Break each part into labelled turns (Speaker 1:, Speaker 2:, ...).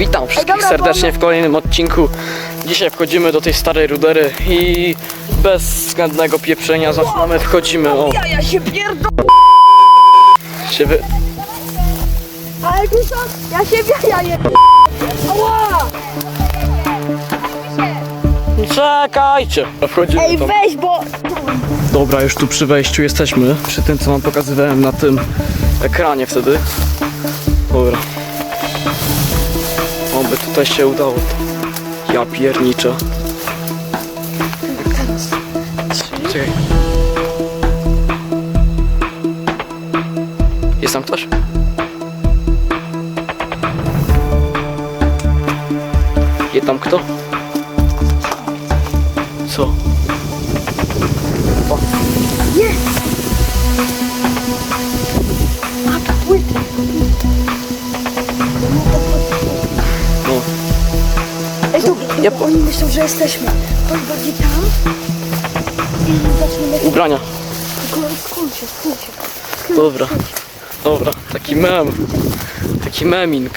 Speaker 1: Witam wszystkich
Speaker 2: dobra,
Speaker 1: serdecznie w kolejnym odcinku. Dzisiaj wchodzimy do tej starej rudery i bez względnego pieprzenia zaczynamy, wchodzimy o
Speaker 2: Ja, ja się pierdolę,
Speaker 1: się wy...
Speaker 2: ale tu są, ja się ja je... Ała!
Speaker 1: Czekajcie! Wchodzimy
Speaker 2: Ej,
Speaker 1: tam.
Speaker 2: weź, bo...
Speaker 1: Dobra, już tu przy wejściu jesteśmy, przy tym co wam pokazywałem na tym ekranie wtedy. Dobra. Oby tutaj się udało. Ja pierniczę. Czekaj. Jest tam ktoś? Jest tam kto? Co?
Speaker 2: A, tu,
Speaker 1: Ja-
Speaker 2: oni myślą, że jesteśmy. Chodź bardziej tam i.
Speaker 1: Ubrania.
Speaker 2: Tylko się, się.
Speaker 1: Dobra. Dobra, taki mem. Taki meming.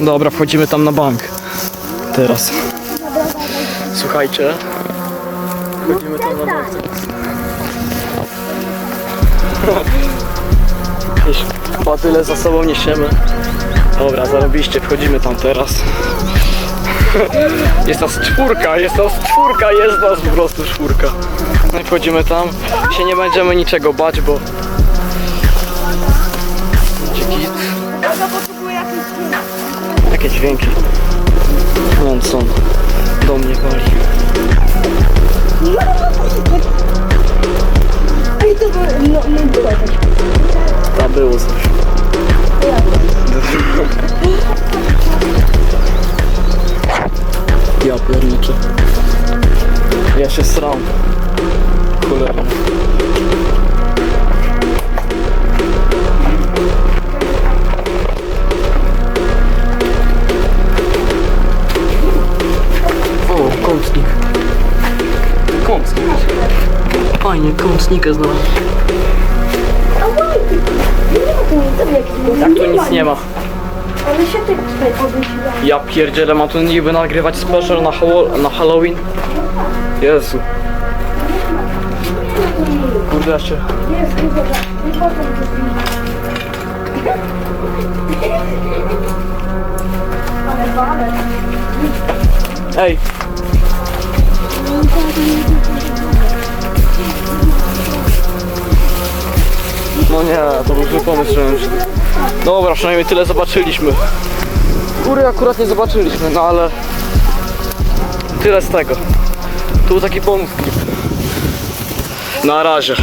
Speaker 1: Dobra, wchodzimy tam na bank. Teraz. Słuchajcie. Wchodzimy tam na teraz. Jakieś badyle za sobą niesiemy. Dobra, zarobiście, wchodzimy tam teraz. Jest nas czwórka, jest nas czwórka, jest nas po prostu czwórka. No i wchodzimy tam. Się nie będziemy niczego bać, bo... Dzięki.
Speaker 2: Ja potrzebuję jakiś dźwięk.
Speaker 1: Jakie dźwięki.
Speaker 2: Było... No, no było tak.
Speaker 1: A było coś. Ja pierniczę. Ja się sram. Fajnie, kątnikę znalazłem. Tak tu nic nie ma.
Speaker 2: Ale się ty tutaj.
Speaker 1: Ja pierdzielę, mam tu niby nagrywać special na, Hallo- na Halloween. Jezu. Kurde, ja się...
Speaker 2: Jest, chyba, nie potem Ale wale.
Speaker 1: Ej! No nie, to był zły pomysł, że... Dobra, przynajmniej tyle zobaczyliśmy. Góry akurat nie zobaczyliśmy, no ale... Tyle z tego. Tu taki pomysł. Na razie.